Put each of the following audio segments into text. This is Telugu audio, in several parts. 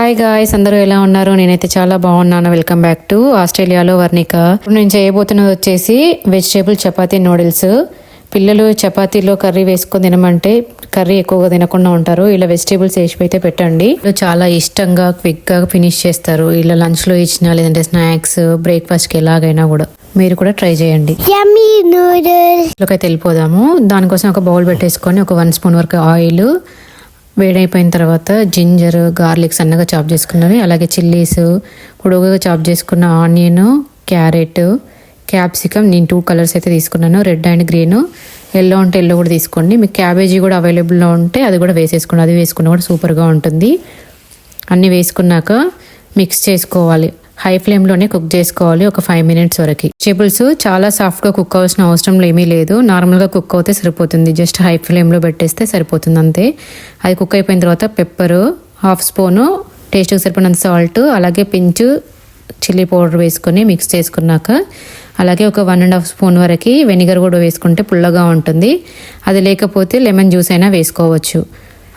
హాయ్ గాయ్స్ అందరూ ఎలా ఉన్నారు? నేనైతే చాలా బాగున్నాను. వెల్కమ్ బ్యాక్ టు ఆస్ట్రేలియాలో వర్ణిక. ఇప్పుడు నేను చేయబోతున్నది వచ్చేసి వెజిటేబుల్ చపాతీ నూడిల్స్ పిల్లలు చపాతీలో కర్రీ వేసుకొని తినమంటే కర్రీ ఎక్కువగా తినకుండా ఉంటారు. ఇలా వెజిటేబుల్స్ వేసి అయితే పెట్టండి. చాలా ఇష్టంగా క్విక్గా ఫినిష్ చేస్తారు. ఇలా లంచ్లో ఇచ్చినా లేదంటే స్నాక్స్ బ్రేక్ఫాస్ట్కి ఎలాగైనా కూడా మీరు కూడా ట్రై చేయండి. అయితే వెళ్ళిపోదాము. దానికోసం ఒక బౌల్ పెట్టేసుకొని ఒక వన్ స్పూన్ వరకు ఆయిల్ వేడైపోయిన తర్వాత జింజర్ గార్లిక్ సన్నగా చాప్ చేసుకున్నవి అలాగే చిల్లీస్ పొడవుగా చాప్ చేసుకున్న ఆనియన్ క్యారెట్ క్యాప్సికమ్ నేను టూ కలర్స్ అయితే తీసుకున్నాను. Red and green. ఎల్లో ఉంటే ఎల్లో కూడా తీసుకోండి. మీకు క్యాబేజీ కూడా అవైలబుల్లో ఉంటే అది కూడా వేసేసుకోండి. అది వేసుకున్న కూడా సూపర్గా ఉంటుంది. అన్నీ వేసుకున్నాక మిక్స్ చేసుకోవాలి. హై ఫ్లేమ్లోనే కుక్ చేసుకోవాలి ఒక ఫైవ్ మినిట్స్ వరకు. వెజిటేబుల్స్ చాలా సాఫ్ట్గా కుక్ అవ్వాల్సిన అవసరం ఏమీ లేదు. నార్మల్గా కుక్ అవుతే సరిపోతుంది. జస్ట్ హై ఫ్లేమ్లో పెట్టేస్తే సరిపోతుంది అంతే. అది కుక్ అయిపోయిన తర్వాత పెప్పరు హాఫ్ స్పూను టేస్ట్కి సరిపడినంత సాల్ట్ అలాగే పించు చిల్లీ పౌడర్ వేసుకొని మిక్స్ చేసుకున్నాక అలాగే ఒక వన్ అండ్ హాఫ్ స్పూన్ వరకు వెనిగర్ కూడా వేసుకుంటే పుల్లగా ఉంటుంది. అది లేకపోతే లెమన్ జ్యూస్ అయినా వేసుకోవచ్చు.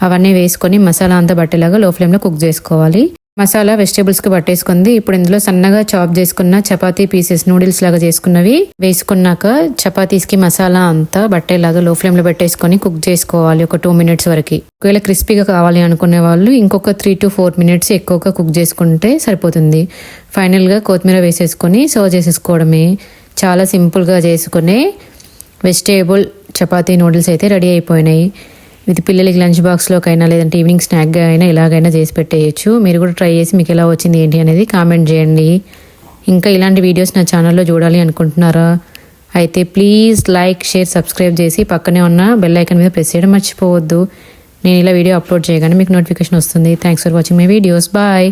అవన్నీ వేసుకొని మసాలా అంతా బట్టేలాగా లో ఫ్లేమ్లో కుక్ చేసుకోవాలి. మసాలా వెజిటేబుల్స్కి పట్టేసుకుంది. ఇప్పుడు ఇందులో సన్నగా చాప్ చేసుకున్న చపాతీ పీసెస్ నూడిల్స్ లాగా చేసుకున్నవి వేసుకున్నాక చపాతీస్కి మసాలా అంతా బట్టేలాగా లో ఫ్లేమ్లో పెట్టేసుకొని కుక్ చేసుకోవాలి ఒక టూ మినిట్స్ వరకు. ఒకవేళ క్రిస్పీగా కావాలి అనుకునే వాళ్ళు ఇంకొక త్రీ టు ఫోర్ మినిట్స్ ఎక్కువగా కుక్ చేసుకుంటే సరిపోతుంది. ఫైనల్గా కొత్తిమీర వేసేసుకొని సర్వ్ చేసేసుకోవడమే. చాలా సింపుల్గా చేసుకునే వెజిటేబుల్ చపాతీ నూడిల్స్ అయితే రెడీ అయిపోయినాయి. ఇది పిల్లలకి లంచ్ బాక్స్లోకైనా లేదంటే ఈవినింగ్ స్నాక్గా అయినా ఎలాగైనా చేసి పెట్టేయచ్చు. మీరు కూడా ట్రై చేసి మీకు ఎలా వచ్చింది ఏంటి అనేది కామెంట్ చేయండి. ఇంకా ఇలాంటి వీడియోస్ నా ఛానల్లో చూడాలి అనుకుంటున్నారా? అయితే ప్లీజ్ లైక్ షేర్ సబ్స్క్రైబ్ చేసి పక్కనే ఉన్న బెల్ ఐకన్ మీద ప్రెస్ చేయడం మర్చిపోవద్దు. నేను ఇలా వీడియో అప్లోడ్ చేయగానే మీకు నోటిఫికేషన్ వస్తుంది. Thanks for watching my videos. Bye.